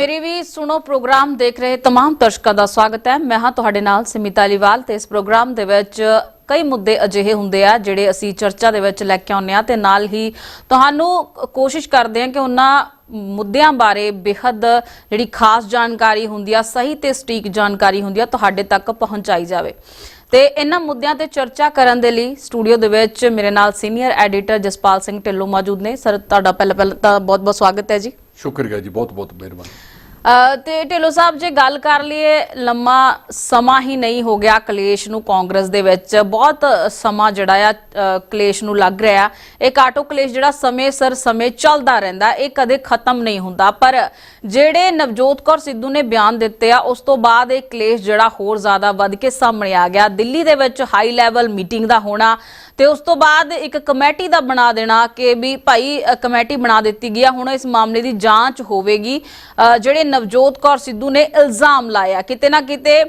ਇੱਕ ਮੇਰੀ ਵੀ ਸੁਣੋ ਪ੍ਰੋਗਰਾਮ ਦੇਖ ਰਹੇ तमाम ਦਰਸ਼ਕਾਂ ਦਾ ਸਵਾਗਤ ਹੈ ਮੈਂ ਹਾਂ ਤੁਹਾਡੇ ਨਾਲ ਸਿਮਿਤਾ ਲੀਵਾਲ ਤੇ ਇਸ ਪ੍ਰੋਗਰਾਮ ਦੇ ਵਿੱਚ ਕਈ ਮੁੱਦੇ ਅਜਿਹੇ ਹੁੰਦੇ ਆ ਜਿਹੜੇ ਅਸੀਂ ਚਰਚਾ ਦੇ ਵਿੱਚ ਲੈ ਕੇ ਆਉਂਦੇ ਆ ਤੇ ਨਾਲ ਹੀ ਤੁਹਾਨੂੰ ਕੋਸ਼ਿਸ਼ ਕਰਦੇ ਆ ਕਿ ਉਹਨਾਂ ਮੁੱਦਿਆਂ ਬਾਰੇ ਬੇਹੱਦ ਜਿਹੜੀ ਖਾਸ ਜਾਣਕਾਰੀ ਹੁੰਦੀ ਆ ਸਹੀ ਤੇ ਸਟੀਕ ਜਾਣਕਾਰੀ ਹੁੰਦੀ ਆ ਤੁਹਾਡੇ ਤੱਕ ਪਹੁੰਚਾਈ ਜਾਵੇ ਤੇ ਇਹਨਾਂ ਮੁੱਦਿਆਂ ਤੇ ਚਰਚਾ ਕਰਨ ਦੇ ਲਈ ਸਟੂਡੀਓ ਦੇ ਵਿੱਚ ਮੇਰੇ ਨਾਲ ਸੀਨੀਅਰ ਐਡੀਟਰ ਜਸਪਾਲ ਸਿੰਘ ਢਿੱਲੋਂ ਮੌਜੂਦ ਨੇ ਸਰ ਤੁਹਾਡਾ ਪਹਿਲਾਂ ਪਹਿਲਾਂ ਤਾਂ ਬਹੁਤ-ਬਹੁਤ ਸਵਾਗਤ ਹੈ ਜੀ ਸ਼ੁਕਰੀਆ ਜੀ ਬਹੁਤ ਬਹੁਤ ਮਿਹਰਬਾਨੀ ਅ, ਤੇ ਢਿੱਲੋਂ ਸਾਹਿਬ, ਜੇ ਗੱਲ ਕਰ ਲਈਏ, ਲੰਮਾ ਸਮਾਂ ਹੀ ਨਹੀਂ ਹੋ ਗਿਆ ਕਲੇਸ਼ ਨੂੰ ਕਾਂਗਰਸ ਦੇ ਵਿੱਚ। ਬਹੁਤ ਸਮਾਂ ਜਿਹੜਾ ਆ ਕਲੇਸ਼ ਨੂੰ ਲੱਗ ਰਿਹਾ ਇਹ ਕਾਟੋ ਕਲੇਸ਼ ਜਿਹੜਾ ਸਮੇਂ ਸਰ ਸਮੇਂ ਚੱਲਦਾ ਰਹਿੰਦਾ, ਇਹ ਕਦੇ ਖਤਮ ਨਹੀਂ ਹੁੰਦਾ। ਪਰ ਜਿਹੜੇ ਨਵਜੋਤ ਕੌਰ ਸਿੱਧੂ ਨੇ ਬਿਆਨ ਦਿੱਤੇ ਆ, ਉਸ ਤੋਂ ਬਾਅਦ ਇਹ ਕਲੇਸ਼ ਜਿਹੜਾ ਹੋਰ ਜ਼ਿਆਦਾ ਵੱਧ ਕੇ ਸਾਹਮਣੇ ਆ ਗਿਆ। ਦਿੱਲੀ ਦੇ ਵਿੱਚ ਹਾਈ ਲੈਵਲ ਮੀਟਿੰਗ ਦਾ ਹੋਣਾ ਤੇ ਉਸ ਤੋਂ ਬਾਅਦ ਇੱਕ ਕਮੇਟੀ ਦਾ ਬਣਾ ਦੇਣਾ ਕਿ ਵੀ ਭਾਈ ਕਮੇਟੀ ਬਣਾ ਦਿੱਤੀ ਗਈ ਆ। ਹੁਣ ਇਸ ਮਾਮਲੇ ਦੀ ਜਾਂਚ ਹੋਵੇਗੀ। ਜਿਹੜੇ ਨਵਜੋਤ ਕੌਰ ਸਿੱਧੂ ਨੇ ਇਲਜ਼ਾਮ ਲਾਇਆ। ਕਿਤੇ ਨਾ ਕਿਤੇ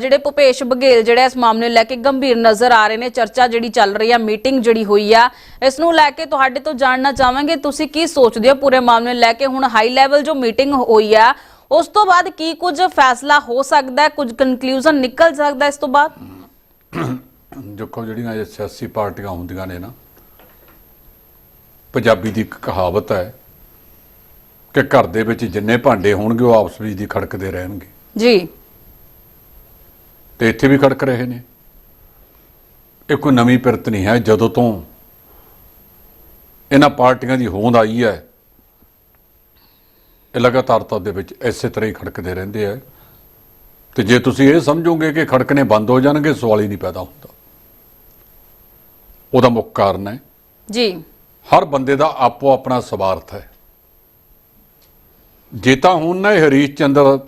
ਜਿਹੜੇ ਭੁਪੇਸ਼ ਬਘੇਲ ਜਿਹੜੇ ਇਸ ਮਾਮਲੇ ਲੈ ਕੇ ਗੰਭੀਰ ਨਜ਼ਰ ਆ ਰਹੇ ਨੇ, ਚਰਚਾ ਜਿਹੜੀ ਚੱਲ ਰਹੀ ਆ, ਮੀਟਿੰਗ ਜਿਹੜੀ ਹੋਈ ਆ, ਇਸ ਨੂੰ ਲੈ ਕੇ ਤੁਹਾਡੇ ਤੋਂ ਜਾਣਨਾ ਚਾਹਾਂਗੇ। ਤੁਸੀਂ ਕੀ ਸੋਚਦੇ ਹੋ ਪੂਰੇ ਮਾਮਲੇ ਲੈ ਕੇ? ਹੁਣ ਹਾਈ ਲੈਵਲ ਜੋ ਮੀਟਿੰਗ ਹੋਈ ਆ, ਉਸ ਤੋਂ ਬਾਅਦ ਕੀ ਕੁਝ ਫੈਸਲਾ ਹੋ ਸਕਦਾ ਹੈ? ਕੁਝ ਕਨਕਲੂਜਨ ਨਿਕਲ ਸਕਦਾ ਇਸ ਤੋਂ ਬਾਅਦ? ਦੇਖੋ, ਜਿਹੜੀਆਂ ਸਿਆਸੀ ਪਾਰਟੀਆਂ ਹੁੰਦੀਆਂ ਨੇ ਨਾ, ਪੰਜਾਬੀ ਦੀ ਇੱਕ ਕਹਾਵਤ ਹੈ ਕਿ ਘਰ ਦੇ ਵਿੱਚ ਜਿੰਨੇ ਭਾਂਡੇ ਹੋਣਗੇ ਉਹ ਆਪਸ ਵਿੱਚ ਦੀ ਖੜਕਦੇ ਰਹਿਣਗੇ। ਜੀ। ਤੇ ਇੱਥੇ ਵੀ ਖੜਕ ਰਹੇ ਨੇ। ਇਹ ਕੋਈ ਨਵੀਂ ਪਿਰਤ ਨਹੀਂ ਹੈ ਜਦੋਂ ਤੋਂ ਇਹਨਾਂ ਪਾਰਟੀਆਂ ਦੀ ਹੋਂਦ ਆਈ ਹੈ ਇਹ ਲਗਾਤਾਰਤਾ ਦੇ ਵਿੱਚ ਇਸੇ ਤਰ੍ਹਾਂ ਹੀ ਖੜਕਦੇ ਰਹਿੰਦੇ ਆ। ਤੇ ਜੇ ਤੁਸੀਂ ਇਹ ਸਮਝੋਗੇ ਕਿ ਖੜਕਣੇ ਬੰਦ ਹੋ ਜਾਣਗੇ ਸਵਾਲ ਹੀ ਨਹੀਂ ਪੈਦਾ ਹੁੰਦਾ। ਉਹਦਾ ਮੁੱਖ ਕਾਰਨ ਹੈ। ਜੀ। ਹਰ ਬੰਦੇ ਦਾ ਆਪੋ ਆਪਣਾ ਸਵਾਰਥ ਹੈ। ਜੇ ਤਾਂ ਹੁਣ ਨਾ ਇਹ ਹਰੀਸ਼ ਚੰਦਰ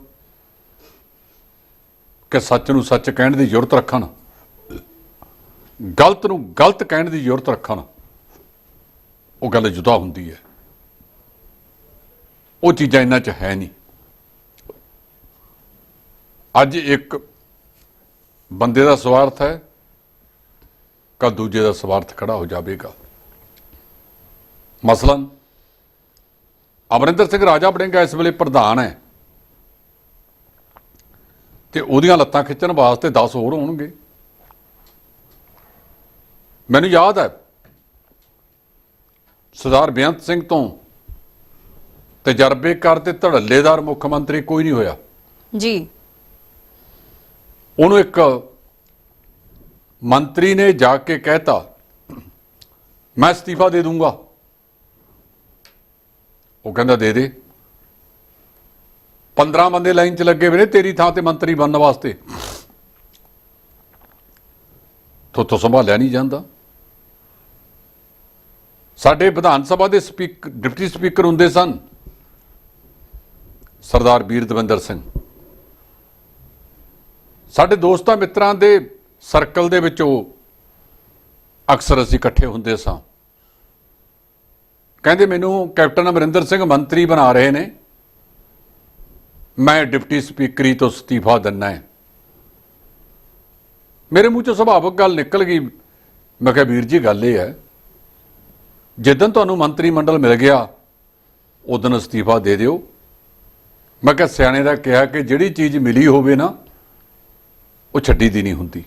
ਕਿ ਸੱਚ ਨੂੰ ਸੱਚ ਕਹਿਣ ਦੀ ਜ਼ਰੂਰਤ ਰੱਖਣ, ਗਲਤ ਨੂੰ ਗਲਤ ਕਹਿਣ ਦੀ ਜ਼ਰੂਰਤ ਰੱਖਣ, ਉਹ ਗੱਲ ਜੁਦਾ ਹੁੰਦੀ ਹੈ। ਉਹ ਚੀਜ਼ਾਂ ਇਹਨਾਂ 'ਚ ਹੈ ਨਹੀਂ। ਅੱਜ ਇੱਕ ਬੰਦੇ ਦਾ ਸਵਾਰਥ ਹੈ ਕੱਲ ਦੂਜੇ ਦਾ ਸਵਾਰਥ ਖੜਾ ਹੋ ਜਾਵੇਗਾ। ਮਸਲਨ ਅਮਰਿੰਦਰ ਸਿੰਘ ਰਾਜਾ ਬੜਿੰਗਾ ਇਸ ਵੇਲੇ ਪ੍ਰਧਾਨ ਹੈ। ਤੇ ਉਹਦੀਆਂ ਲੱਤਾਂ ਖਿੱਚਣ ਵਾਸਤੇ 10 ਹੋਰ ਹੋਣਗੇ। ਮੈਨੂੰ ਯਾਦ ਹੈ ਸਰਦਾਰ ਬੇਅੰਤ ਸਿੰਘ ਤੋਂ ਤਜਰਬੇਕਾਰ ਤੇ ਧੜੱਲੇਦਾਰ ਮੁੱਖ ਮੰਤਰੀ ਕੋਈ ਨਹੀਂ ਹੋਇਆ। ਜੀ। ਉਹਨੂੰ ਇੱਕ ਮੰਤਰੀ ਨੇ ਜਾ ਕੇ ਕਹਿਤਾ ਮੈਂ ਅਸਤੀਫਾ ਦੇ ਦੂੰਗਾ। ਉਹ ਕਹਿੰਦਾ ਦੇ ਦੇ। 15 ਬੰਦੇ ਲਾਈਨ 'ਚ ਲੱਗੇ ਵੀਰੇ, ਤੇਰੀ ਥਾਂ ਤੇ ਮੰਤਰੀ ਬਣਨ ਵਾਸਤੇ। ਥੋਤੋਂ ਸੰਭਾਲਿਆ ਨਹੀਂ ਜਾਂਦਾ। ਸਾਡੇ ਵਿਧਾਨ ਸਭਾ ਦੇ ਸਪੀਕ, ਡਿਪਟੀ ਸਪੀਕਰ ਹੁੰਦੇ ਸਨ। ਸਰਦਾਰ ਵੀਰ ਦਵਿੰਦਰ ਸਿੰਘ। ਸਾਡੇ ਦੋਸਤਾਂ ਮਿੱਤਰਾਂ ਦੇ ਸਰਕਲ ਦੇ ਵਿੱਚ ਉਹ ਅਕਸਰ ਅਸੀਂ ਇਕੱਠੇ ਹੁੰਦੇ ਸਾਂ। ਕਹਿੰਦੇ ਮੈਨੂੰ ਕੈਪਟਨ ਅਮਰਿੰਦਰ ਸਿੰਘ ਮੰਤਰੀ ਬਣਾ ਰਹੇ ਨੇ। ਮੈਂ ਡਿਪਟੀ ਸਪੀਕਰੀ ਤੋਂ ਅਸਤੀਫਾ ਦਿੰਨਾ ਹੈ। ਮੇਰੇ ਮੂੰਹ ਚੋਂ ਸੁਭਾਵਕ ਗੱਲ ਨਿਕਲ ਗਈ। ਮੈਂ ਕਿਹਾ, ਵੀਰ ਜੀ, ਗੱਲ ਇਹ ਹੈ ਜਿੱਦਨ ਤੁਹਾਨੂੰ ਮੰਤਰੀ ਮੰਡਲ ਮਿਲ ਗਿਆ, ਉਦੋਂ ਅਸਤੀਫਾ ਦੇ ਦਿਓ। ਮੈਂ ਕਿਹਾ, ਸਿਆਣੇ ਦਾ ਕਿਹਾ ਕਿ ਜਿਹੜੀ ਚੀਜ਼ ਮਿਲੀ ਹੋਵੇ ਨਾ, ਉਹ ਛੱਡੀ ਦੀ ਨਹੀਂ ਹੁੰਦੀ।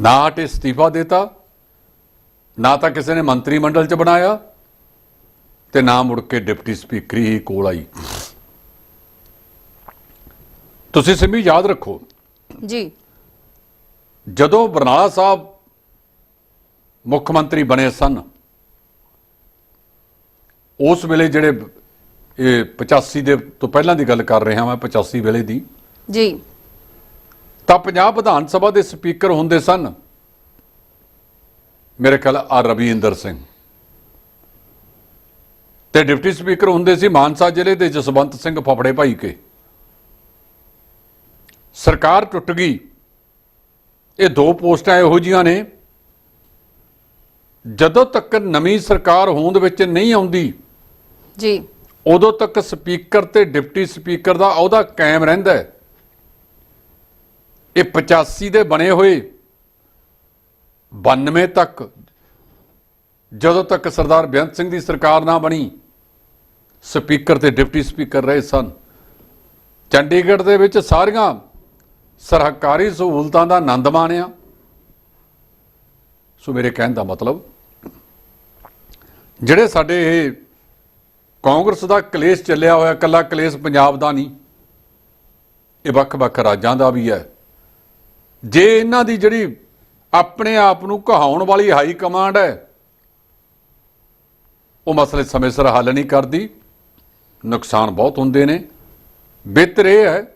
ਨਾ ਹਟੇ ਅਸਤੀਫਾ ਦੇਤਾ ਨਾ ਤਾਂ ਕਿਸੇ ਨੇ ਮੰਤਰੀ ਮੰਡਲ ਚ ਬਣਾਇਆ ਤੇ ਨਾ ਮੁੜ ਕੇ ਡਿਪਟੀ ਸਪੀਕਰ ਹੀ ਕੋਲ ਆਈ। ਤੁਸੀਂ ਸਿਮੀ ਯਾਦ ਰੱਖੋ। ਜੀ। ਜਦੋਂ ਬਰਨਾਲਾ ਸਾਹਿਬ ਮੁੱਖ ਮੰਤਰੀ ਬਣੇ ਸਨ ਉਸ ਵੇਲੇ ਜਿਹੜੇ ਇਹ 85 ਦੇ ਤੋਂ ਪਹਿਲਾਂ ਦੀ ਗੱਲ ਕਰ ਰਿਹਾ ਮੈਂ 85 ਵੇਲੇ ਦੀ ਜੀ। ਤਾਂ ਪੰਜਾਬ ਵਿਧਾਨ ਸਭਾ ਦੇ ਸਪੀਕਰ ਹੁੰਦੇ ਸਨ। ਮੇਰੇ ਖਿਆਲ ਆ ਰਵੀਂਦਰ ਸਿੰਘ। ਤੇ ਡਿਪਟੀ ਸਪੀਕਰ ਹੁੰਦੇ ਸੀ ਮਾਨਸਾ ਜ਼ਿਲ੍ਹੇ ਦੇ ਜਸਵੰਤ ਸਿੰਘ ਫਫੜੇ ਭਾਈ ਕੇ। ਸਰਕਾਰ ਟੁੱਟ ਗਈ। ਇਹ ਦੋ ਪੋਸਟਾਂ ਇਹੋ ਜੀਆਂ ਨੇ। ਜਦੋਂ ਤੱਕ ਨਵੀਂ ਸਰਕਾਰ ਹੋਂਦ ਵਿੱਚ ਨਹੀਂ ਆਉਂਦੀ ਜੀ। ਉਦੋਂ ਤੱਕ ਸਪੀਕਰ ਤੇ ਡਿਪਟੀ ਸਪੀਕਰ ਦਾ ਅਹੁਦਾ ਕਾਇਮ ਰਹਿੰਦਾ ਹੈ। ਇਹ 85 ਦੇ ਬਣੇ ਹੋਏ 92 ਤੱਕ, ਜਦੋਂ ਤੱਕ ਸਰਦਾਰ ਬੇਅੰਤ ਸਿੰਘ ਦੀ ਸਰਕਾਰ ਨਾ ਬਣੀ, ਸਪੀਕਰ ਤੇ ਡਿਪਟੀ ਸਪੀਕਰ ਰਹੇ ਸਨ। ਚੰਡੀਗੜ੍ਹ ਦੇ ਵਿੱਚ ਸਾਰੀਆਂ ਸਰਕਾਰੀ ਸਹੂਲਤਾਂ ਦਾ ਆਨੰਦ ਮਾਣਿਆ। ਸੋ ਮੇਰੇ ਕਹਿਣ ਦਾ ਮਤਲਬ, ਜਿਹੜੇ ਸਾਡੇ ਇਹ ਕਾਂਗਰਸ ਦਾ ਕਲੇਸ਼ ਚੱਲਿਆ ਹੋਇਆ ਕੱਲਾ ਕਲੇਸ਼ ਪੰਜਾਬ ਦਾ ਨਹੀਂ, ਇਹ ਵੱਖ-ਵੱਖ ਰਾਜਾਂ ਦਾ ਵੀ ਹੈ। ਜੇ ਇਹਨਾਂ ਦੀ ਜਿਹੜੀ ਆਪਣੇ ਆਪ ਨੂੰ ਕਹਾਉਣ ਵਾਲੀ ਹਾਈ ਕਮਾਂਡ ਹੈ। ਉਹ ਮਸਲੇ ਸਮੇਂ ਸਿਰ ਹੱਲ ਨਹੀਂ ਕਰਦੀ। ਨੁਕਸਾਨ ਬਹੁਤ ਹੁੰਦੇ ਨੇ। ਬਿਹਤਰ ਇਹ ਹੈ,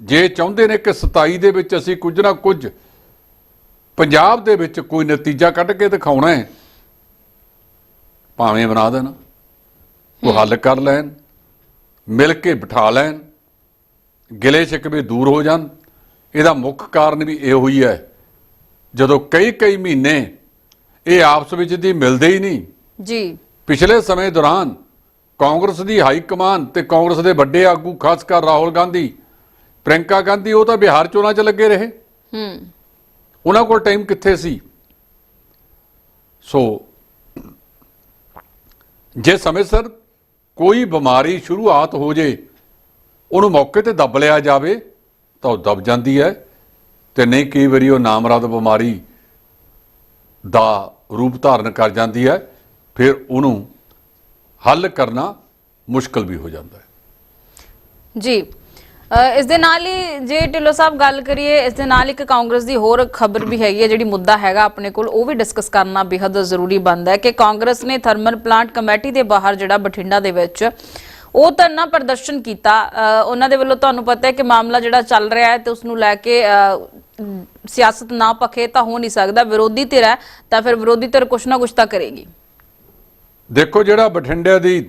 ਜੇ ਚਾਹੁੰਦੇ ਨੇ ਕਿ 27 ਦੇ ਵਿੱਚ ਅਸੀਂ ਕੁਝ ਨਾ ਕੁਝ ਪੰਜਾਬ ਦੇ ਵਿੱਚ ਕੋਈ ਨਤੀਜਾ ਕੱਢ ਕੇ ਦਿਖਾਉਣਾ ਹੈ, ਭਾਵੇਂ ਬਣਾ ਦੇਣ, ਉਹ ਹੱਲ ਕਰ ਲੈਣ, ਮਿਲ ਕੇ ਬਿਠਾ ਲੈਣ, ਗਿਲੇ ਸ਼ਿਕਵੇ ਦੂਰ ਹੋ ਜਾਣ। ਇਹਦਾ ਮੁੱਖ ਕਾਰਨ ਵੀ ਇਹੋ ਹੀ ਹੈ। ਜਦੋਂ ਕਈ ਕਈ ਮਹੀਨੇ ਇਹ ਆਪਸ ਵਿੱਚ ਦੀ ਮਿਲਦੇ ਹੀ ਨਹੀਂ। ਜੀ। ਪਿਛਲੇ ਸਮੇਂ ਦੌਰਾਨ ਕਾਂਗਰਸ ਦੀ ਹਾਈ ਕਮਾਨ ਤੇ ਕਾਂਗਰਸ ਦੇ ਵੱਡੇ ਆਗੂ ਖਾਸ ਕਰ ਰਾਹੁਲ ਗਾਂਧੀ ਪ੍ਰਿੰਕਾ ਗਾਂਧੀ ਉਹ ਤਾਂ ਬਿਹਾਰ ਚੋਣਾਂ 'ਚ ਲੱਗੇ ਰਹੇ। ਹੂੰ। ਉਹਨਾਂ ਕੋਲ ਟਾਈਮ ਕਿੱਥੇ ਸੀ? ਸੋ ਜੇ ਸਮੇਂ ਸਿਰ ਕੋਈ ਬਿਮਾਰੀ ਸ਼ੁਰੂਆਤ ਹੋ ਜੇ ਉਹਨੂੰ ਮੌਕੇ ਤੇ ਦੱਬ ਲਿਆ ਜਾਵੇ ਤਾਂ ਉਹ ਦਬ ਜਾਂਦੀ ਹੈ। ਤੇ ਨਹੀਂ ਕਈ ਵਾਰੀ ਉਹ ਨਾਮਰਾਦ ਬਿਮਾਰੀ ਦਾ ਰੂਪ ਧਾਰਨ ਕਰ ਜਾਂਦੀ ਹੈ ਫਿਰ ਉਹਨੂੰ ਹੱਲ ਕਰਨਾ ਮੁਸ਼ਕਲ ਵੀ ਹੋ ਜਾਂਦਾ ਹੈ। ਜੀ ਅ, ਇਸ ਦੇ ਨਾਲ ਹੀ ਜੇ ਢਿੱਲੋਂ ਸਾਹਿਬ ਗੱਲ ਕਰੀਏ ਇਸ ਦੇ ਨਾਲ ਇੱਕ ਕਾਂਗਰਸ ਦੀ ਹੋਰ ਖਬਰ ਵੀ ਹੈਗੀ ਹੈ ਜਿਹੜੀ ਮੁੱਦਾ ਹੈਗਾ ਆਪਣੇ ਕੋਲ ਉਹ ਵੀ ਡਿਸਕਸ ਕਰਨਾ ਬੇहद ਜ਼ਰੂਰੀ ਬਣਦਾ ਹੈ ਕਿ ਕਾਂਗਰਸ ਨੇ ਥਰਮਲ ਪਲਾਂਟ ਕਮੇਟੀ ਦੇ ਬਾਹਰ ਜਿਹੜਾ ਬਠਿੰਡਾ ਦੇ ਵਿੱਚ ਉਹ ਧਰਨਾ ਪ੍ਰਦਰਸ਼ਨ ਕੀਤਾ। ਉਹਨਾਂ ਦੇ ਵੱਲੋਂ ਤੁਹਾਨੂੰ ਪਤਾ ਹੈ ਕਿ ਮਾਮਲਾ ਜਿਹੜਾ ਚੱਲ ਰਿਹਾ ਹੈ ਤੇ ਉਸ ਨੂੰ ਲੈ ਕੇ ਸਿਆਸਤ ਨਾ ਪਖੇ ਤਾਂ ਹੋ ਨਹੀਂ ਸਕਦਾ ਵਿਰੋਧੀ ਧਿਰ ਹੈ ਤਾਂ ਫਿਰ ਵਿਰੋਧੀ ਧਿਰ ਕੁਛ ਨਾ ਕੁਛ ਤਾਂ ਕਰੇਗੀ। ਦੇਖੋ ਜਿਹੜਾ ਬਠਿੰਡੇ ਦੀ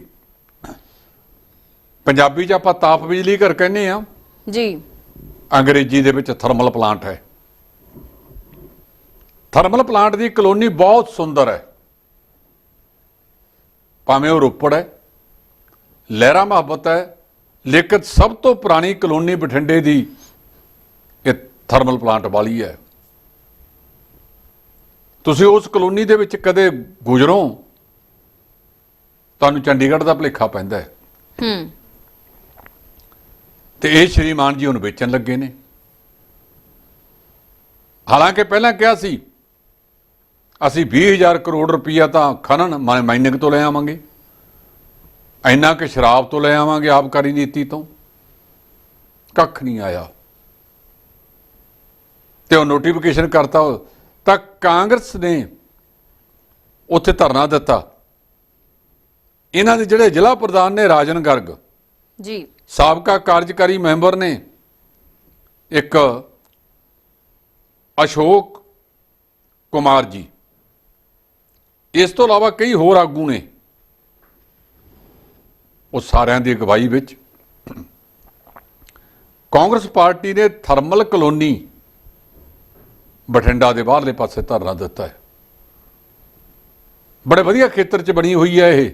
ਪੰਜਾਬੀ 'ਚ ਆਪਾਂ ਤਾਪ ਬਿਜਲੀ ਘਰ ਕਹਿੰਦੇ ਆ ਜੀ। ਅੰਗਰੇਜ਼ੀ ਦੇ ਵਿੱਚ ਥਰਮਲ ਪਲਾਂਟ ਹੈ। ਥਰਮਲ ਪਲਾਂਟ ਦੀ ਕਲੋਨੀ ਬਹੁਤ ਸੁੰਦਰ ਹੈ। ਭਾਵੇਂ ਉਹ ਰੋਪੜ ਹੈ ਲਹਿਰਾ ਮੁਹੱਬਤ ਹੈ ਲੇਕਿਨ ਸਭ ਤੋਂ ਪੁਰਾਣੀ ਕਲੋਨੀ ਬਠਿੰਡੇ ਦੀ ਥਰਮਲ ਪਲਾਂਟ ਵਾਲੀ ਹੈ। ਤੁਸੀਂ ਉਸ ਕਲੋਨੀ ਦੇ ਵਿੱਚ ਕਦੇ ਗੁਜ਼ਰੋ ਤੁਹਾਨੂੰ ਚੰਡੀਗੜ੍ਹ ਦਾ ਭਲੇਖਾ ਪੈਂਦਾ ਹੈ। ਹੂੰ। ਤੇ ਇਹ ਸ਼੍ਰੀਮਾਨ ਜੀ ਉਹਨੂੰ ਵੇਚਣ ਲੱਗੇ ਨੇ। ਹਾਲਾਂਕਿ ਪਹਿਲਾਂ ਕਿਹਾ ਸੀ ਅਸੀਂ 20000 ਕਰੋੜ ਰੁਪਈਆ ਤਾਂ ਖਨਨ ਮਾਈਨਿੰਗ ਤੋਂ ਲੈ ਆਵਾਂਗੇ। ਇੰਨਾ ਕਿ ਸ਼ਰਾਬ ਤੋਂ ਲੈ ਆਵਾਂਗੇ ਆਬਕਾਰੀ ਨੀਤੀ ਤੋਂ। ਕੱਖ ਨਹੀਂ ਆਇਆ। ਤੇ ਉਹ ਨੋਟੀਫਿਕੇਸ਼ਨ ਕਰਤਾ ਤਾਂ ਕਾਂਗਰਸ ਨੇ ਉੱਥੇ ਧਰਨਾ ਦਿੱਤਾ। ਇਹਨਾਂ ਦੇ ਜਿਹੜੇ ਜ਼ਿਲ੍ਹਾ ਪ੍ਰਧਾਨ ਨੇ ਰਾਜਨ ਗਰਗ ਜੀ। ਸਾਬਕਾ ਕਾਰਜਕਾਰੀ ਮੈਂਬਰ ਨੇ ਇੱਕ ਅਸ਼ੋਕ ਕੁਮਾਰ ਜੀ। ਇਸ ਤੋਂ ਇਲਾਵਾ ਕਈ ਹੋਰ ਆਗੂ ਨੇ ਉਹ ਸਾਰਿਆਂ ਦੀ ਅਗਵਾਈ ਵਿੱਚ। ਕਾਂਗਰਸ ਪਾਰਟੀ ਨੇ ਥਰਮਲ ਕਲੋਨੀ ਬਠਿੰਡਾ ਦੇ ਬਾਹਰਲੇ ਪਾਸੇ ਧਰਨਾ ਦਿੱਤਾ ਹੈ। ਬੜੇ ਵਧੀਆ ਖੇਤਰ 'ਚ ਬਣੀ ਹੋਈ ਹੈ ਇਹ।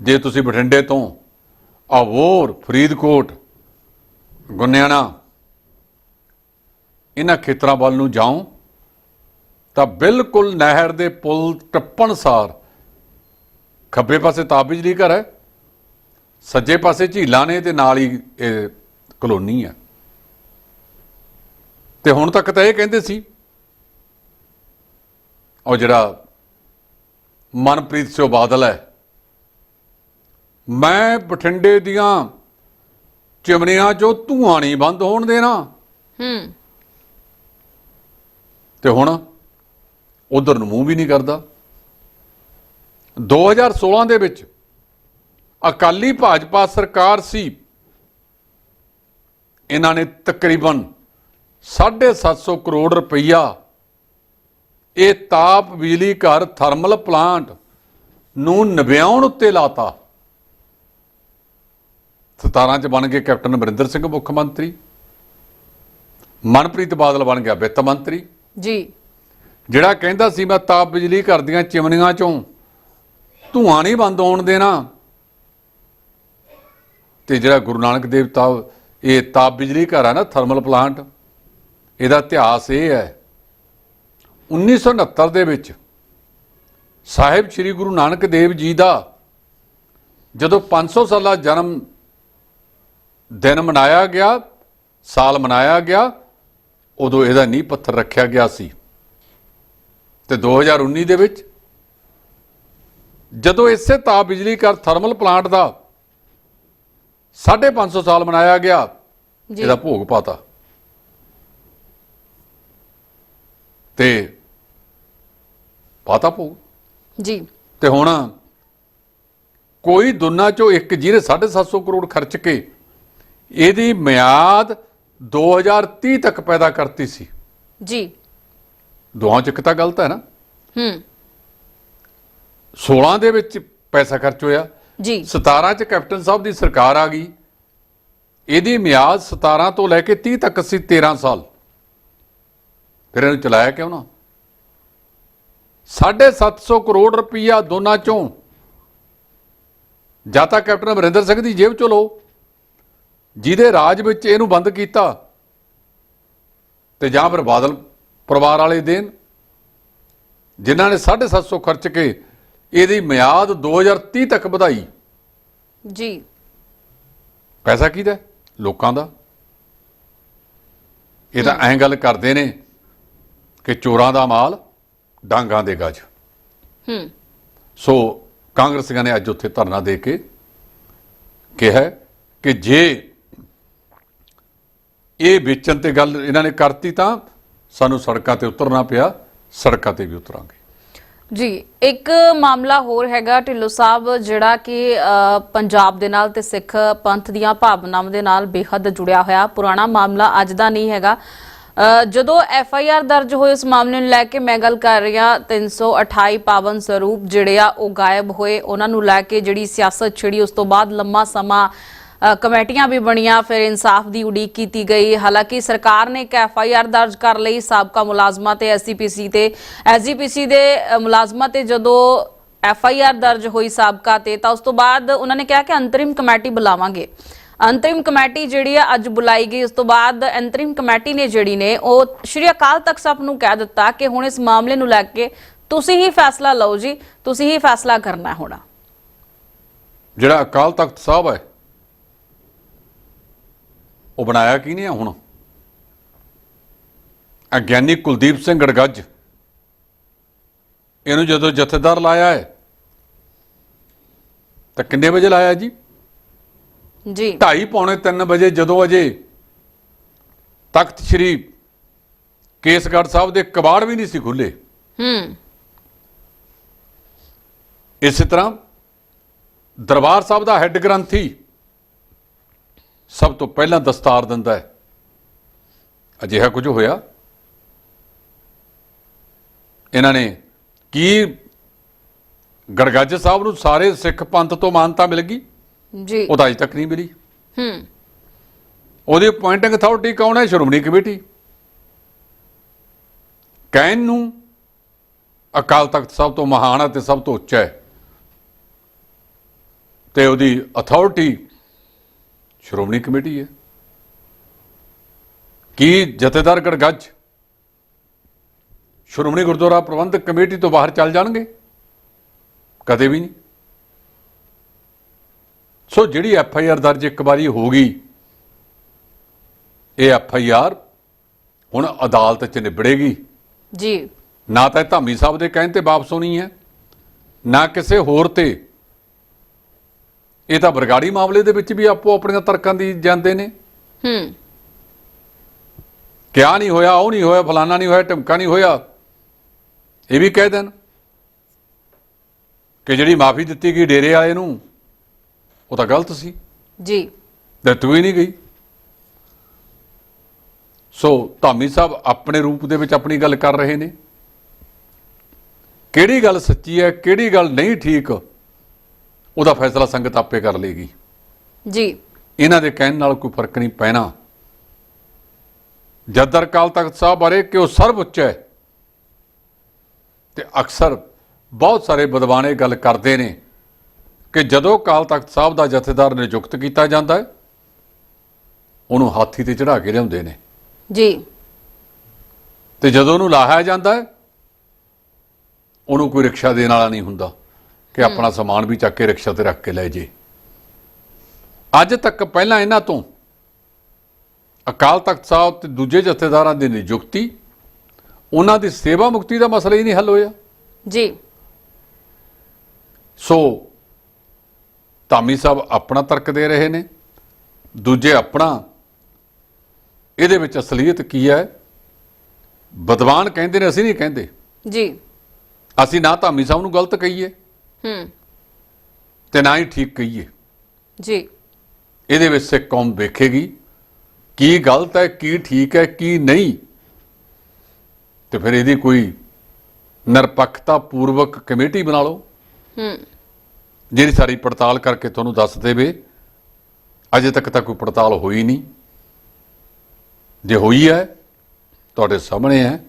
ਜੇ ਤੁਸੀਂ ਬਠਿੰਡੇ ਤੋਂ ਆਵੋਰ, ਫਰੀਦਕੋਟ, ਗੁੰਨਿਆਣਾ ਇਹਨਾਂ ਖੇਤਰਾਂ ਵੱਲ ਨੂੰ ਜਾਓ, ਤਾਂ ਬਿਲਕੁਲ ਨਹਿਰ ਦੇ ਪੁਲ ਟੱਪਣ ਸਾਰ ਖੱਬੇ ਪਾਸੇ ਤਾਪਿਜਲੀ ਘਰ ਹੈ, ਸੱਜੇ ਪਾਸੇ ਝੀਲਾਂ ਨੇ ਤੇ ਨਾਲ ਹੀ ਇਹ ਕਲੋਨੀ ਹੈ। ਤੇ ਹੁਣ ਤੱਕ ਤਾਂ ਇਹ ਕਹਿੰਦੇ ਸੀ ਉਹ ਜਿਹੜਾ ਮਨਪ੍ਰੀਤ ਸਿੰਘ ਬਾਦਲ ਹੈ ਮੈਂ ਬਠਿੰਡੇ ਦੀਆਂ ਚਿਮਨੀਆਂ 'ਚੋਂ ਧੂਆਂ ਨਹੀਂ ਬੰਦ ਹੋਣ ਦੇਣਾ। ਹੂੰ। ਤੇ ਹੁਣ ਉਧਰ ਨੂੰ ਮੂੰਹ ਵੀ ਨਹੀਂ ਕਰਦਾ। 2016 ਦੇ ਵਿੱਚ ਅਕਾਲੀ ਭਾਜਪਾ ਸਰਕਾਰ ਸੀ। ਇਹਨਾਂ ਨੇ ਤਕਰੀਬਨ 750 ਕਰੋੜ ਰੁਪਈਆ ਇਹ ਤਾਪ ਬਿਜਲੀ ਘਰ ਥਰਮਲ ਪਲਾਂਟ ਨੂੰ ਨਵਿਆਉਣ ਉੱਤੇ ਲਾਤਾ। 17 ਚ ਬਣ ਗਏ ਕੈਪਟਨ ਅਮਰਿੰਦਰ ਸਿੰਘ ਮੁੱਖ ਮੰਤਰੀ। ਮਨਪ੍ਰੀਤ ਬਾਦਲ ਬਣ ਗਿਆ ਵਿੱਤ ਮੰਤਰੀ। ਜੀ। ਜਿਹੜਾ ਕਹਿੰਦਾ ਸੀ ਮੈਂ ਤਾਪ ਬਿਜਲੀ ਘਰ ਦੀਆਂ ਚਿਮਨੀਆਂ ਚੋਂ ਧੂਆਂ ਨਹੀਂ ਬੰਦ ਹੋਣ ਦੇਣਾ। ਤੇ ਜਿਹੜਾ ਗੁਰੂ ਨਾਨਕ ਦੇਵ ਤਾਪ ਇਹ ਤਾਪ ਬਿਜਲੀ ਘਰ ਆ ਨਾ ਥਰਮਲ ਪਲਾਂਟ। ਇਹਦਾ ਇਤਿਹਾਸ ਇਹ ਹੈ 1969 ਦੇ ਵਿੱਚ ਸਾਹਿਬ ਸ੍ਰੀ ਗੁਰੂ ਨਾਨਕ ਦੇਵ ਜੀ ਦਾ ਜਦੋਂ 500 ਸਾਲਾ ਜਨਮ ਦਿਨ ਮਨਾਇਆ ਗਿਆ ਸਾਲ ਮਨਾਇਆ ਗਿਆ ਉਦੋਂ ਇਹਦਾ ਨੀਂਹ ਪੱਥਰ ਰੱਖਿਆ ਗਿਆ ਸੀ। ਤੇ 2019 ਦੇ ਵਿੱਚ ਜਦੋਂ ਇਸੇ ਤਾਪ ਬਿਜਲੀ ਘਰ ਥਰਮਲ ਪਲਾਂਟ ਦਾ 550 ਸਾਲ ਮਨਾਇਆ ਗਿਆ ਇਹਦਾ ਭੋਗ ਪਾਤਾ। ਤੇ ਪਾਤਾ ਭੋਗ ਜੀ। ਤੇ ਹੁਣ ਕੋਈ ਦੋਨਾਂ ਚੋਂ ਇੱਕ ਜਿਹਨੇ 750 ਕਰੋੜ ਖਰਚ ਕੇ ਇਹਦੀ ਮਿਆਦ 2030 ਤੱਕ ਪੈਦਾ ਕਰਤੀ ਸੀ। ਜੀ। ਦੋਹਾਂ ਚ ਇੱਕ ਤਾਂ ਗਲਤ ਹੈ ਨਾ। ਹੂੰ। 16 ਦੇ ਵਿੱਚ ਪੈਸਾ ਖਰਚ ਹੋਇਆ। ਜੀ। 17 ਚ ਕੈਪਟਨ ਸਾਹਿਬ ਦੀ ਸਰਕਾਰ ਆ ਗਈ। ਇਹਦੀ ਮਿਆਦ 17 ਤੋਂ ਲੈ ਕੇ 30 ਤੱਕ ਸੀ 13 ਸਾਲ। ਫਿਰ ਇਹਨੂੰ ਚਲਾਇਆ ਕਿਉਂ ਨਾ? 750 ਕਰੋੜ ਰੁਪਈਆ ਦੋਨਾਂ ਚੋਂ। ਜਾਂ ਤਾਂ ਕੈਪਟਨ ਅਮਰਿੰਦਰ ਸਿੰਘ ਦੀ ਜੇਬ ਚੋਂ ਲਓ ਜਿਹਦੇ ਰਾਜ ਵਿੱਚ ਇਹਨੂੰ ਬੰਦ ਕੀਤਾ ਤੇ ਜਾਂ ਫਿਰ ਬਾਦਲ ਪਰਿਵਾਰ ਵਾਲੇ ਦੇਣ ਜਿਨ੍ਹਾਂ ਨੇ 750 ਖਰਚ ਕੇ ਇਹਦੀ ਮਿਆਦ 2030 ਤੱਕ ਵਧਾਈ। ਜੀ। ਪੈਸਾ ਕਿਹਦਾ? ਲੋਕਾਂ ਦਾ। ਇਹ ਤਾਂ ਐਂ ਗੱਲ ਕਰਦੇ ਨੇ ਕਿ ਚੋਰਾਂ ਦਾ ਮਾਲ ਡਾਂਗਾਂ ਦੇ ਗੱਜ। ਹੂੰ। ਸੋ ਕਾਂਗਰਸੀਆਂ ਨੇ ਅੱਜ ਉੱਥੇ ਧਰਨਾ ਦੇ ਕੇ ਕਿਹਾ ਕਿ ਜੇ ਇਹ ਵੇਚਣ ਤੇ ਗੱਲ ਇਹਨਾਂ ਨੇ ਕਰਤੀ ਤਾਂ ਸਾਨੂੰ ਸੜਕਾਂ ਤੇ ਉਤਰਨਾ ਪਿਆ ਸੜਕਾਂ ਤੇ ਵੀ ਉਤਰਾਂਗੇ। ਜੀ ਇੱਕ ਮਾਮਲਾ ਹੋਰ ਹੈਗਾ ਢਿੱਲੋਂ ਸਾਹਿਬ ਜਿਹੜਾ ਕਿ ਪੰਜਾਬ ਦੇ ਨਾਲ ਤੇ ਸਿੱਖ ਪੰਥ ਦੀਆਂ ਭਾਵਨਾਵਾਂ ਦੇ ਨਾਲ ਬੇਹੱਦ ਜੁੜਿਆ ਹੋਇਆ। ਪੁਰਾਣਾ ਮਾਮਲਾ ਅੱਜ ਦਾ ਨਹੀਂ ਹੈਗਾ। ਜਦੋਂ ਐਫ ਆਈ ਆਰ ਦਰਜ ਹੋਏ ਉਸ ਮਾਮਲੇ ਨੂੰ ਲੈ ਕੇ ਮੈਂ ਗੱਲ ਕਰ ਰਹੀ ਹਾਂ 328 ਪਾਵਨ ਸਰੂਪ ਜਿਹੜੇ ਆ, ਉਹ ਗਾਇਬ ਹੋਏ। ਉਹਨਾਂ ਨੂੰ ਲੈ ਕੇ ਜਿਹੜੀ ਸਿਆਸਤ ਛਿੜੀ, ਉਸ ਤੋਂ ਬਾਅਦ ਲੰਮਾ ਸਮਾਂ ਕਮੇਟੀਆਂ ਵੀ ਬਣੀਆਂ, ਫਿਰ ਇਨਸਾਫ ਦੀ ਉਡੀਕ ਕੀਤੀ ਗਈ। ਹਾਲਾਂਕਿ ਸਰਕਾਰ ਨੇ ਇੱਕ ਐਫ ਆਈ ਆਰ ਦਰਜ ਕਰ ਲਈ, ਸਾਬਕਾ ਮੁਲਾਜ਼ਮਾਂ ਤੇ ਐਸਜੀਪੀਸੀ ਤੇ। ਐਸਜੀਪੀਸੀ ਦੇ ਮੁਲਾਜ਼ਮਾਂ ਤੇ ਜਦੋਂ ਐਫ ਆਈ ਆਰ ਦਰਜ ਹੋਈ ਸਾਬਕਾ ਤੇ, ਤਾਂ ਉਸ ਤੋਂ ਬਾਅਦ ਉਹਨਾਂ ਨੇ ਕਿਹਾ ਕਿ ਅੰਤਰਿਮ ਕਮੇਟੀ ਬੁਲਾਵਾਂਗੇ। ਅੰਤਰਿਮ ਕਮੇਟੀ ਜਿਹੜੀ ਆ ਅੱਜ ਬੁਲਾਈ ਗਈ। ਉਸ ਤੋਂ ਬਾਅਦ ਅੰਤਰਿਮ ਕਮੇਟੀ ਨੇ ਜਿਹੜੀ ਨੇ, ਉਹ ਸ਼੍ਰੀ ਅਕਾਲ ਤਖਤ ਸਾਹਿਬ ਨੂੰ ਕਹਿ ਦਿੱਤਾ ਕਿ ਹੁਣ ਇਸ ਮਾਮਲੇ ਨੂੰ ਲੈ ਕੇ ਤੁਸੀਂ ਹੀ ਫੈਸਲਾ ਲਓ ਜੀ, ਤੁਸੀਂ ਹੀ ਫੈਸਲਾ ਕਰਨਾ ਹੋਣਾ। ਜਿਹੜਾ ਅਕਾਲ ਤਖਤ ਸਾਹਿਬ ਹੈ, ਉਹ ਬਣਾਇਆ ਕੀ ਨਹੀਂ ਹੁਣ? ਅਗਿਆਨੀ ਕੁਲਦੀਪ ਸਿੰਘ ਗੜਗੱਜ, ਇਹਨੂੰ ਜਦੋਂ ਜਥੇਦਾਰ ਲਾਇਆ ਹੈ, ਤਾਂ ਕਿੰਨੇ ਵਜੇ ਲਾਇਆ ਜੀ? ਜੀ। 2:30 ਪੌਣੇ 3 ਵਜੇ ਜਦੋਂ ਅਜੇ ਤਖਤ ਸ੍ਰੀ ਕੇਸਗੜ੍ਹ ਸਾਹਿਬ ਦੇ ਕਬਾੜ ਵੀ ਨਹੀਂ ਸੀ ਖੁੱਲੇ ਹੂੰ। ਇਸੇ ਤਰ੍ਹਾਂ ਦਰਬਾਰ ਸਾਹਿਬ ਦਾ ਹੈੱਡ ਗ੍ਰੰਥੀ ਸਭ ਤੋਂ ਪਹਿਲਾਂ ਦਸਤਾਰ ਦਿੰਦਾ ਹੈ। ਅਜਿਹਾ ਕੁਝ ਹੋਇਆ? ਇਹਨਾਂ ਨੇ ਕੀ ਗੜਗੱਜ ਸਾਹਿਬ ਨੂੰ ਸਾਰੇ ਸਿੱਖ ਪੰਥ ਤੋਂ ਮਾਨਤਾ ਮਿਲ ਗਈ? ਜੀ। ਉਹ ਤਾਂ ਅਜੇ ਤੱਕ ਨਹੀਂ ਮਿਲੀ। ਹੂੰ। ਉਹਦੀ ਅਪਾਇੰਟਿੰਗ ਅਥਾਰਟੀ ਕੌਣ ਹੈ? ਸ਼੍ਰੋਮਣੀ ਕਮੇਟੀ। ਕਹਿਣ ਨੂੰ ਅਕਾਲ ਤਖਤ ਸਭ ਤੋਂ ਮਹਾਨ ਹੈ ਤੇ ਸਭ ਤੋਂ ਉੱਚਾ ਹੈ। ਤੇ ਉਹਦੀ ਅਥਾਰਟੀ ਸ਼੍ਰੋਮਣੀ ਕਮੇਟੀ ਹੈ। ਕੀ ਜਥੇਦਾਰ ਗੜਗੱਜ ਸ਼੍ਰੋਮਣੀ ਗੁਰਦੁਆਰਾ ਪ੍ਰਬੰਧਕ ਕਮੇਟੀ ਤੋਂ ਬਾਹਰ ਚੱਲ ਜਾਣਗੇ? ਕਦੇ ਵੀ ਨਹੀਂ। ਸੋ ਜਿਹੜੀ ਐਫ ਆਈ ਆਰ ਦਰਜ ਇੱਕ ਵਾਰੀ ਹੋ ਗਈ ਇਹ ਐਫ ਆਈ ਆਰ ਹੁਣ ਅਦਾਲਤ 'ਚ ਨਿਬੜੇਗੀ। ਜੀ। ਨਾ ਤਾਂ ਧਾਮੀ ਸਾਹਿਬ ਦੇ ਕਹਿਣ ਤੇ ਵਾਪਸ ਹੋਣੀ ਹੈ ਨਾ ਕਿਸੇ ਹੋਰ ਤੇ। ਇਹ ਤਾਂ ਬਰਗਾੜੀ ਮਾਮਲੇ ਦੇ ਵਿੱਚ ਵੀ ਆਪੋ ਆਪਣੀਆਂ ਤਰਕਾਂ ਦੀ ਜਾਂਦੇ ਨੇ। ਹੂੰ। ਕਿਆ ਨਹੀਂ ਹੋਇਆ ਉਹ ਨਹੀਂ ਹੋਇਆ ਫਲਾਨਾ ਨਹੀਂ ਹੋਇਆ ਟਮਕਾ ਨਹੀਂ ਹੋਇਆ ਇਹ ਵੀ ਕਹਿ ਦੇਣ ਕਿ ਜਿਹੜੀ ਮਾਫੀ ਦਿੱਤੀ ਗਈ ਡੇਰੇ ਵਾਲੇ ਨੂੰ ਉਹ ਤਾਂ ਗਲਤ ਸੀ। ਜੀ। ਦਿੱਤੀ ਹੀ ਨਹੀਂ ਗਈ। ਸੋ ਧਾਮੀ ਸਾਹਿਬ ਆਪਣੇ ਰੂਪ ਦੇ ਵਿੱਚ ਆਪਣੀ ਗੱਲ ਕਰ ਰਹੇ ਨੇ। ਕਿਹੜੀ ਗੱਲ ਸੱਚੀ ਹੈ ਕਿਹੜੀ ਗੱਲ ਨਹੀਂ ਠੀਕ ਉਹਦਾ ਫੈਸਲਾ ਸੰਗਤ ਆਪੇ ਕਰ ਲੇਗੀ। ਜੀ। ਇਹਨਾਂ ਦੇ ਕਹਿਣ ਨਾਲ ਕੋਈ ਫ਼ਰਕ ਨਹੀਂ ਪੈਣਾ। ਜਦਰ ਕਾਲ ਤਖਤ ਸਾਹਿਬ ਬਾਰੇ ਕਿ ਉਹ ਸਰਬ ਉੱਚ ਹੈ ਤੇ ਅਕਸਰ ਬਹੁਤ ਸਾਰੇ ਵਿਦਵਾਨ ਇਹ ਗੱਲ ਕਰਦੇ ਨੇ। ਕਿ ਜਦੋਂ ਕਾਲ ਤਖਤ ਸਾਹਿਬ ਦਾ ਜਥੇਦਾਰ ਨਿਯੁਕਤ ਕੀਤਾ ਜਾਂਦਾ ਹੈ ਉਹਨੂੰ ਹਾਥੀ ਤੇ ਚੜਾ ਕੇ ਲਿਆਉਂਦੇ ਨੇ। ਜੀ। ਤੇ ਜਦੋਂ ਉਹਨੂੰ ਲਾਹਿਆ ਜਾਂਦਾ ਹੈ ਉਹਨੂੰ ਕੋਈ ਰਿਕਸ਼ਾ ਦੇਣ ਵਾਲਾ ਨਹੀਂ ਹੁੰਦਾ ਕਿ ਆਪਣਾ ਸਮਾਨ ਵੀ ਚੱਕ ਕੇ ਰਿਕਸ਼ਾ ਤੇ ਰੱਖ ਕੇ ਲੈ ਜੇ। ਅੱਜ ਤੱਕ ਪਹਿਲਾਂ ਇਹਨਾਂ ਤੋਂ ਅਕਾਲ ਤਖਤ ਸਾਹਿਬ ਤੇ ਦੂਜੇ ਜਥੇਦਾਰਾਂ ਦੀ ਨਿਯੁਕਤੀ ਉਹਨਾਂ ਦੀ ਸੇਵਾ ਮੁਕਤੀ ਦਾ ਮਸਲਾ ਹੀ ਨਹੀਂ ਹੱਲ ਹੋਇਆ। ਜੀ। ਸੋ ਧਾਮੀ ਸਾਹਿਬ ਆਪਣਾ ਤਰਕ ਦੇ ਰਹੇ ਨੇ ਦੂਜੇ ਆਪਣਾ। ਇਹਦੇ ਵਿੱਚ ਅਸਲੀਅਤ ਕੀ ਹੈ? ਬਦਵਾਨ ਕਹਿੰਦੇ ਨੇ ਅਸੀਂ ਨਹੀਂ ਕਹਿੰਦੇ। ਜੀ। ਅਸੀਂ ਨਾ ਧਾਮੀ ਸਾਹਿਬ ਨੂੰ ਗਲਤ ਕਹੀਏ ਹੂੰ। ਤੇ ਨਾ ਹੀ ਠੀਕ ਕਹੀਏ। ਜੀ। ਇਹਦੇ ਵਿੱਚ ਸਿੱਖ ਕੌਮ ਵੇਖੇਗੀ ਕੀ ਗਲਤ ਹੈ ਕੀ ਠੀਕ ਹੈ ਕੀ ਨਹੀਂ। ਤੇ ਫਿਰ ਇਹਦੀ ਕੋਈ ਨਿਰਪੱਖਤਾ ਪੂਰਵਕ ਕਮੇਟੀ ਬਣਾ ਲਓ। ਹੂੰ। ਜਿਹੜੀ ਸਾਰੀ ਪੜਤਾਲ ਕਰਕੇ ਤੁਹਾਨੂੰ ਦੱਸ ਦੇਵੇ ਅਜੇ ਤੱਕ ਤਾਂ ਕੋਈ ਪੜਤਾਲ ਹੋਈ ਨਹੀਂ। ਜੇ ਹੋਈ ਹੈ ਤੁਹਾਡੇ ਸਾਹਮਣੇ ਹੈ।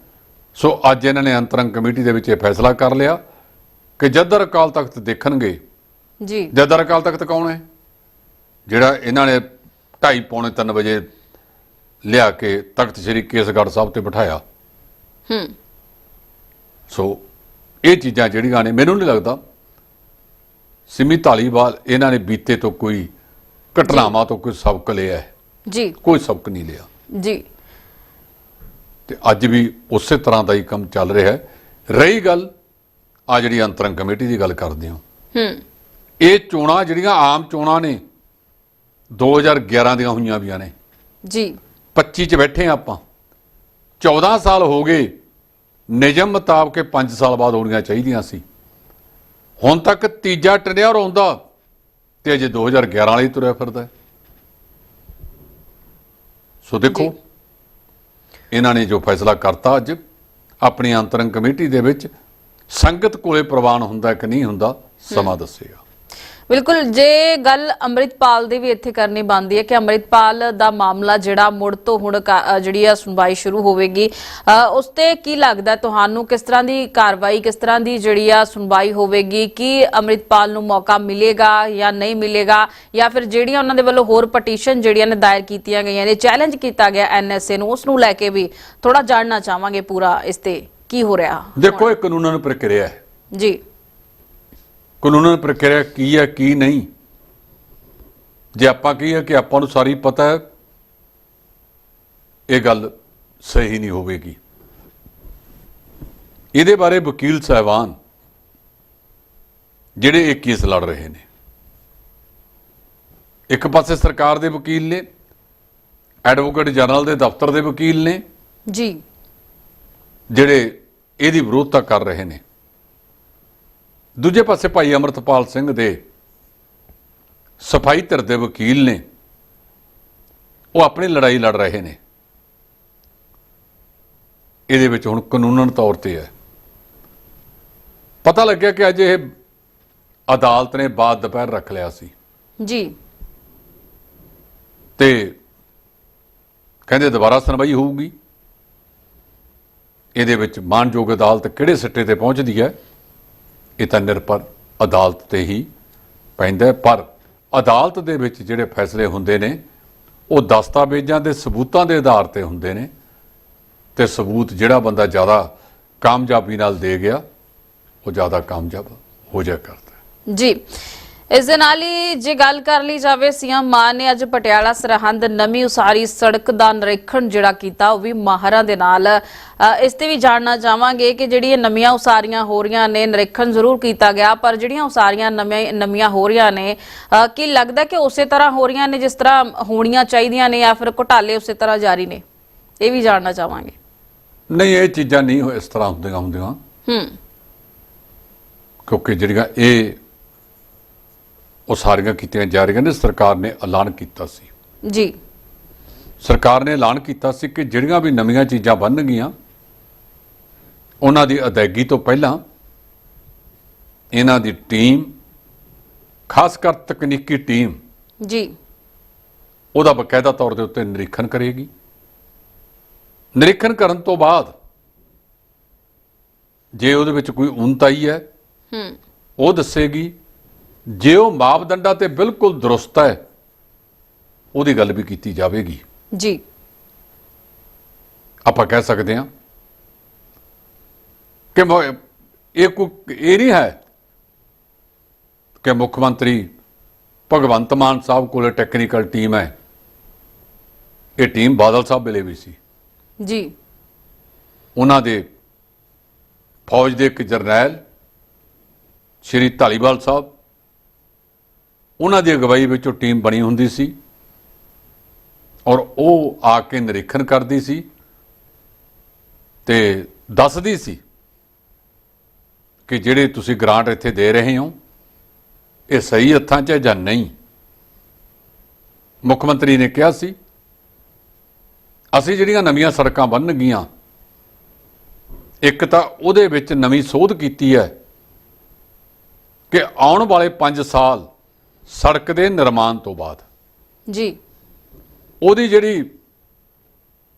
ਸੋ ਅੱਜ ਇਹਨਾਂ ਨੇ ਅੰਤਰੰਗ ਕਮੇਟੀ ਦੇ ਵਿੱਚ ਇਹ ਫੈਸਲਾ ਕਰ ਲਿਆ ਕਿ ਜਦਰ ਅਕਾਲ ਤਖਤ ਦੇਖਣਗੇ ਜੀ। ਜਦਰ ਅਕਾਲ ਤਖਤ ਕੌਣ ਹੈ? ਜਿਹੜਾ ਇਹਨਾਂ ਨੇ 2:30 ਪੌਣੇ 3 ਵਜੇ ਲਿਆ ਕੇ ਤਖਤ ਸ੍ਰੀ ਕੇਸਗੜ੍ਹ ਸਾਹਿਬ ਤੇ ਬਿਠਾਇਆ। ਹੂੰ। ਸੋ ਇਹ ਚੀਜ਼ਾਂ ਜਿਹੜੀਆਂ ਨੇ ਮੈਨੂੰ ਨਹੀਂ ਲੱਗਦਾ ਸਿਮੀ ਧਾਲੀਵਾਲ ਇਹਨਾਂ ਨੇ ਬੀਤੇ ਤੋਂ ਕੋਈ ਘਟਨਾਵਾਂ ਤੋਂ ਕੋਈ ਸਬਕ ਲਿਆ ਹੈ? ਜੀ। ਕੋਈ ਸਬਕ ਨਹੀਂ ਲਿਆ। ਜੀ। ਤੇ ਅੱਜ ਵੀ ਉਸੇ ਤਰ੍ਹਾਂ ਦਾ ਹੀ ਕੰਮ ਚੱਲ ਰਿਹਾ ਹੈ। ਰਹੀ ਗੱਲ ਆ ਜਿਹੜੀ ਅੰਤਰੰਗ ਕਮੇਟੀ ਦੀ ਗੱਲ ਕਰਦੇ ਹਾਂ। ਹੂੰ। ਇਹ ਚੋਣਾਂ ਜਿਹੜੀਆਂ ਆਮ ਚੋਣਾਂ ਨੇ 2011 ਦੀਆਂ ਹੋਈਆਂ ਵੀਆਂ ਨੇ। ਜੀ। 25 ਚ ਬੈਠੇ ਆਪਾਂ। 14 ਸਾਲ ਹੋ ਗਏ। ਨਿਯਮ ਮੁਤਾਬਕ ਇਹ 5 ਸਾਲ ਬਾਅਦ ਹੋਣੀਆਂ ਚਾਹੀਦੀਆਂ ਸੀ। ਹੁਣ ਤੱਕ ਤੀਜਾ ਟਨਿਆਰ ਆਉਂਦਾ ਤੇ ਅਜੇ 2011 ਵਾਲੀ ਤੁਰਿਆ ਫਿਰਦਾ। ਸੋ ਦੇਖੋ। ਇਹਨਾਂ ਨੇ ਜੋ ਫੈਸਲਾ ਕਰਤਾ ਅੱਜ ਆਪਣੀ ਅੰਤਰੰਗ ਕਮੇਟੀ ਦੇ ਵਿੱਚ ਸੰਗਤ ਕੋਲੇ ਪ੍ਰਵਾਨ ਹੁੰਦਾ ਕਿ ਨਹੀਂ ਹੁੰਦਾ ਸਮਾਂ ਦੱਸੇਗਾ ਬਿਲਕੁਲ ਜੇ ਗੱਲ ਅੰਮ੍ਰਿਤਪਾਲ ਦੀ ਵੀ ਇੱਥੇ ਕਰਨੀ ਬਣਦੀ ਹੈ ਕਿ ਅੰਮ੍ਰਿਤਪਾਲ ਦਾ ਮਾਮਲਾ ਜਿਹੜਾ ਮੁੜ ਤੋਂ ਹੁਣ ਜਿਹੜੀ ਆ ਸੁਣਵਾਈ ਸ਼ੁਰੂ ਹੋਵੇਗੀ ਉਸ ਤੇ ਕੀ ਲੱਗਦਾ ਤੁਹਾਨੂੰ ਕਿਸ ਤਰ੍ਹਾਂ ਦੀ ਕਾਰਵਾਈ ਕਿਸ ਤਰ੍ਹਾਂ ਦੀ ਜਿਹੜੀ ਆ ਸੁਣਵਾਈ ਹੋਵੇਗੀ? ਕੀ ਅੰਮ੍ਰਿਤਪਾਲ ਨੂੰ ਮੌਕਾ ਮਿਲੇਗਾ ਜਾਂ ਨਹੀਂ ਮਿਲੇਗਾ? ਜਾਂ ਫਿਰ ਜਿਹੜੀਆਂ ਉਹਨਾਂ ਦੇ ਵੱਲੋਂ ਹੋਰ ਪਟੀਸ਼ਨ ਜਿਹੜੀਆਂ ਨੇ ਦਾਇਰ ਕੀਤੀਆਂ ਗਈਆਂ ਨੇ ਚੈਲੰਜ ਕੀਤਾ ਗਿਆ ਐਨਐਸਏ ਨੂੰ ਉਸ ਨੂੰ ਲੈ ਕੇ ਵੀ ਥੋੜਾ ਜਾਣਨਾ ਚਾਹਾਂਗੇ ਪੂਰਾ ਇਸ ਤੇ ਕੀ ਹੋ ਰਿਹਾ? ਦੇਖੋ ਇਹ ਕਾਨੂੰਨ ਪ੍ਰਕਿਰਿਆ ਹੈ। ਜੀ। ਕਾਨੂੰਨ ਪ੍ਰਕਿਰਿਆ ਕੀ ਹੈ ਕੀ ਨਹੀਂ? ਜੇ ਆਪਾਂ ਕਹੀਏ ਕਿ ਆਪਾਂ ਨੂੰ ਸਾਰੀ ਪਤਾ ਹੈ ਇਹ ਗੱਲ ਸਹੀ ਨਹੀਂ ਹੋਵੇਗੀ। ਇਹਦੇ ਬਾਰੇ ਵਕੀਲ ਸਾਹਿਬਾਨ ਜਿਹੜੇ ਇਹ ਕੇਸ ਲੜ ਰਹੇ ਨੇ ਇੱਕ ਪਾਸੇ ਸਰਕਾਰ ਦੇ ਵਕੀਲ ਨੇ ਐਡਵੋਕੇਟ ਜਨਰਲ ਦੇ ਦਫ਼ਤਰ ਦੇ ਵਕੀਲ ਨੇ ਜੀ। ਜਿਹੜੇ ਇਹਦੀ ਵਿਰੋਧਤਾ ਕਰ ਰਹੇ ਨੇ। ਦੂਜੇ ਪਾਸੇ ਭਾਈ ਅਮਰਤਪਾਲ ਸਿੰਘ ਦੇ ਸਫ਼ਾਈ ਧਿਰ ਦੇ ਵਕੀਲ ਨੇ ਉਹ ਆਪਣੀ ਲੜਾਈ ਲੜ ਰਹੇ ਨੇ। ਇਹਦੇ ਵਿੱਚ ਹੁਣ ਕਾਨੂੰਨਨ ਤੌਰ ਤੇ ਹੈ। ਪਤਾ ਲੱਗਿਆ ਕਿ ਅੱਜ ਇਹ ਅਦਾਲਤ ਨੇ ਬਾਅਦ ਦੁਪਹਿਰ ਰੱਖ ਲਿਆ ਸੀ। ਜੀ। ਤੇ ਕਹਿੰਦੇ ਦੁਬਾਰਾ ਸੁਣਵਾਈ ਹੋਊਗੀ। ਇਹਦੇ ਵਿੱਚ ਮਾਨਯੋਗ ਅਦਾਲਤ ਕਿਹੜੇ ਸਿੱਟੇ ਤੇ ਪਹੁੰਚਦੀ ਹੈ? ਇਹ ਤਾਂ ਨਿਰਪਰ ਅਦਾਲਤ ਤੇ ਹੀ ਪੈਂਦਾ ਪਰ ਅਦਾਲਤ ਦੇ ਵਿੱਚ ਜਿਹੜੇ ਫੈਸਲੇ ਹੁੰਦੇ ਨੇ, ਉਹ ਦਸਤਾਵੇਜ਼ਾਂ ਦੇ ਸਬੂਤਾਂ ਦੇ ਆਧਾਰ ਤੇ ਹੁੰਦੇ ਨੇ ਤੇ ਸਬੂਤ ਜਿਹੜਾ ਬੰਦਾ ਜ਼ਿਆਦਾ ਕਾਮਯਾਬੀ ਨਾਲ ਦੇ ਗਿਆ, ਉਹ ਜ਼ਿਆਦਾ ਕਾਮਯਾਬ ਹੋ ਜਾ ਕਰਦਾ ਜੀ ਇਸ ਦੇ ਨਾਲ ਹੀ ਜੇ ਗੱਲ ਕਰ ਲਈ ਜਾਵੇ ਸੀਐਮ ਮਾਨ ਨੇ ਅੱਜ ਪਟਿਆਲਾ ਸਰਹੰਦ ਨਵੀਂ ਉਸਾਰੀ ਸੜਕ ਦਾ ਨਿਰੀਖਣ ਜਿਹੜਾ ਕੀਤਾ ਉਹ ਵੀ ਮਾਹਰਾਂ ਦੇ ਨਾਲ। ਇਸ ਤੇ ਵੀ ਜਾਣਨਾ ਚਾਹਾਂਗੇ ਕਿ ਜਿਹੜੀਆਂ ਨਵੀਆਂ ਉਸਾਰੀਆਂ ਹੋ ਰਹੀਆਂ ਨੇ ਨਿਰੀਖਣ ਜ਼ਰੂਰ ਕੀਤਾ ਗਿਆ ਪਰ ਜਿਹੜੀਆਂ ਉਸਾਰੀਆਂ ਨਵੀਆਂ ਨਵੀਆਂ ਹੋ ਰਹੀਆਂ ਨੇ ਕੀ ਲੱਗਦਾ ਕਿ ਉਸੇ ਤਰ੍ਹਾਂ ਹੋ ਰਹੀਆਂ ਨੇ ਜਿਸ ਤਰ੍ਹਾਂ ਹੋਣੀਆਂ ਚਾਹੀਦੀਆਂ ਨੇ ਜਾਂ ਫਿਰ ਘੁਟਾਲੇ ਉਸੇ ਤਰ੍ਹਾਂ ਜਾਰੀ ਨੇ? ਇਹ ਵੀ ਜਾਣਨਾ ਚਾਹਾਂਗੇ। ਨਹੀਂ ਇਹ ਚੀਜ਼ਾਂ ਨਹੀਂ ਹੋ- ਇਸ ਤਰ੍ਹਾਂ ਹੁੰਦੀਆਂ ਹੁੰਦੀਆਂ। ਹੂੰ। ਕਿਉਂਕਿ ਜਿਹੜੀਆਂ ਇਹ ਉਹ ਸਾਰੀਆਂ ਕੀਤੀਆਂ ਜਾ ਰਹੀਆਂ ਨੇ ਸਰਕਾਰ ਨੇ ਐਲਾਨ ਕੀਤਾ ਸੀ। ਜੀ। ਸਰਕਾਰ ਨੇ ਐਲਾਨ ਕੀਤਾ ਸੀ ਕਿ ਜਿਹੜੀਆਂ ਵੀ ਨਵੀਆਂ ਚੀਜ਼ਾਂ ਬਣਨਗੀਆਂ ਉਹਨਾਂ ਦੀ ਅਦਾਇਗੀ ਤੋਂ ਪਹਿਲਾਂ ਇਹਨਾਂ ਦੀ ਟੀਮ ਖਾਸ ਕਰ ਤਕਨੀਕੀ ਟੀਮ ਜੀ। ਉਹਦਾ ਬਕਾਇਦਾ ਤੌਰ ਦੇ ਉੱਤੇ ਨਿਰੀਖਣ ਕਰੇਗੀ। ਨਿਰੀਖਣ ਕਰਨ ਤੋਂ ਬਾਅਦ ਜੇ ਉਹਦੇ ਵਿੱਚ ਕੋਈ ਉਨਤਾਈ ਹੈ ਹੂੰ। ਉਹ ਦੱਸੇਗੀ ਜੇ ਉਹ ਮਾਪਦੰਡਾਂ ਤੇ ਬਿਲਕੁਲ ਦਰੁਸਤ ਹੈ ਉਹਦੀ ਗੱਲ ਵੀ ਕੀਤੀ ਜਾਵੇਗੀ। ਜੀ। ਆਪਾਂ ਕਹਿ ਸਕਦੇ ਹਾਂ ਕਿ ਮ- ਇਹ ਕੋਈ ਇਹ ਨਹੀਂ ਹੈ ਕਿ ਮੁੱਖ ਮੰਤਰੀ ਭਗਵੰਤ ਮਾਨ ਸਾਹਿਬ ਕੋਲੇ ਟੈਕਨੀਕਲ ਟੀਮ ਹੈ। ਇਹ ਟੀਮ ਬਾਦਲ ਸਾਹਿਬ ਵੇਲੇ ਵੀ ਸੀ। ਜੀ। ਉਹਨਾਂ ਦੇ ਫੌਜ ਦੇ ਇੱਕ ਜਰਨੈਲ ਸ਼੍ਰੀ ਧਾਲੀਵਾਲ ਸਾਹਿਬ ਉਹਨਾਂ ਦੀ ਅਗਵਾਈ ਵਿੱਚ ਉਹ ਟੀਮ ਬਣੀ ਹੁੰਦੀ ਸੀ ਔਰ ਉਹ ਆ ਕੇ ਨਿਰੀਖਣ ਕਰਦੀ ਸੀ ਤੇ ਦੱਸਦੀ ਸੀ ਕਿ ਜਿਹੜੇ ਤੁਸੀਂ ਗ੍ਰਾਂਟ ਇੱਥੇ ਦੇ ਰਹੇ ਹੋ, ਇਹ ਸਹੀ ਹੱਥਾਂ 'ਚ ਹੈ ਜਾਂ ਨਹੀਂ? ਮੁੱਖ ਮੰਤਰੀ ਨੇ ਕਿਹਾ ਸੀ, ਅਸੀਂ ਜਿਹੜੀਆਂ ਨਵੀਆਂ ਸੜਕਾਂ ਬਣਨਗੀਆਂ ਇੱਕ ਤਾਂ ਉਹਦੇ ਵਿੱਚ ਨਵੀਂ ਸੋਧ ਕੀਤੀ ਹੈ ਕਿ ਆਉਣ ਵਾਲੇ 5 ਸਾਲ ਸੜਕ ਦੇ ਨਿਰਮਾਣ ਤੋਂ ਬਾਅਦ। ਜੀ। ਉਹਦੀ ਜਿਹੜੀ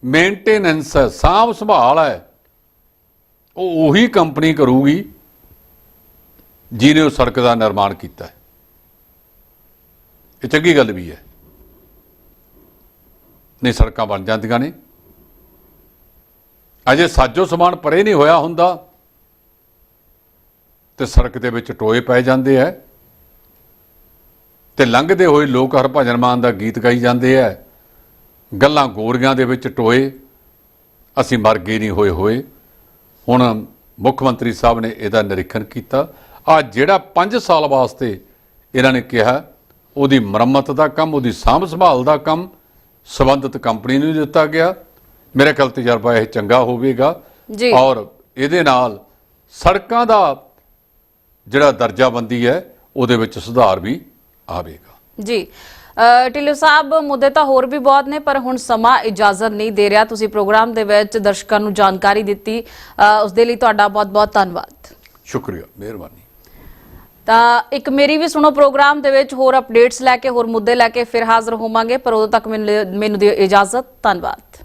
ਮੇਨਟੇਨੈਂਸ ਹੈ ਸਾਂਭ ਸੰਭਾਲ ਹੈ ਉਹ ਉਹੀ ਕੰਪਨੀ ਕਰੂਗੀ ਜਿਹਨੇ ਉਹ ਸੜਕ ਦਾ ਨਿਰਮਾਣ ਕੀਤਾ ਹੈ। ਇਹ ਚੰਗੀ ਗੱਲ ਵੀ ਹੈ। ਨਹੀਂ ਸੜਕਾਂ ਬਣ ਜਾਂਦੀਆਂ ਨੇ। ਅਜੇ ਸਾਜੋ ਸਮਾਨ ਪਰੇ ਨਹੀਂ ਹੋਇਆ ਹੁੰਦਾ। ਤੇ ਸੜਕ ਦੇ ਵਿੱਚ ਟੋਏ ਪੈ ਜਾਂਦੇ ਐ ਤੇ ਲੰਘਦੇ ਹੋਏ ਲੋਕ ਹਰਭਜਨ ਮਾਨ ਦਾ ਗੀਤ ਗਾਈ ਜਾਂਦੇ ਐ। ਗੱਲਾਂ ਗੋਰੀਆਂ ਦੇ ਵਿੱਚ ਟੋਏ। ਅਸੀਂ ਮਰ ਗਏ ਨਹੀਂ ਹੋਏ ਹੋਏ। ਹੁਣ ਮੁੱਖ ਮੰਤਰੀ ਸਾਹਿਬ ਨੇ ਇਹਦਾ ਨਿਰੀਖਣ ਕੀਤਾ। ਆ ਜਿਹੜਾ 5 ਸਾਲ ਵਾਸਤੇ ਇਹਨਾਂ ਨੇ ਕਿਹਾ ਉਹਦੀ ਮੁਰੰਮਤ ਦਾ ਕੰਮ ਉਹਦੀ ਸਾਂਭ ਸੰਭਾਲ ਦਾ ਕੰਮ ਸੰਬੰਧਿਤ ਕੰਪਨੀ ਨੂੰ ਦਿੱਤਾ ਗਿਆ। ਮੇਰੇ ਖਿਆਲ ਤਜਰਬਾ ਇਹ ਚੰਗਾ ਹੋਵੇਗਾ। ਜੀ। ਔਰ ਇਹਦੇ ਨਾਲ ਸੜਕਾਂ ਦਾ ਜਿਹੜਾ ਦਰਜਾਬੰਦੀ ਹੈ ਉਹਦੇ ਵਿੱਚ ਸੁਧਾਰ ਵੀ ਆਵੇਗਾ। ਜੀ। ਢਿੱਲੋਂ ਸਾਹਿਬ ਮੁੱਦੇ ਤਾਂ ਹੋਰ ਵੀ ਬਹੁਤ ਨੇ ਪਰ ਹੁਣ ਸਮਾਂ ਇਜਾਜ਼ਤ ਨਹੀਂ ਦੇ ਰਿਹਾ। ਤੁਸੀਂ ਪ੍ਰੋਗਰਾਮ ਦੇ ਵਿੱਚ ਦਰਸ਼ਕਾਂ ਨੂੰ ਜਾਣਕਾਰੀ ਦਿੱਤੀ। ਉਸ ਦੇ ਲਈ ਤੁਹਾਡਾ ਬਹੁਤ-ਬਹੁਤ ਧੰਨਵਾਦ। ਸ਼ੁਕਰੀਆ ਮਿਹਰਬਾਨੀ। ਤਾਂ ਇੱਕ ਮੇਰੀ ਵੀ ਸੁਣੋ ਪ੍ਰੋਗਰਾਮ ਦੇ ਵਿੱਚ ਹੋਰ ਅਪਡੇਟਸ ਲੈ ਕੇ ਹੋਰ ਮੁੱਦੇ ਲੈ ਕੇ ਫਿਰ ਹਾਜ਼ਰ ਹੋਵਾਂਗੇ ਪਰ ਉਦੋਂ ਤੱਕ ਮੈਨੂੰ ਮੈਨੂੰ ਦਿਓ ਇਜਾਜ਼ਤ। ਧੰਨਵਾਦ।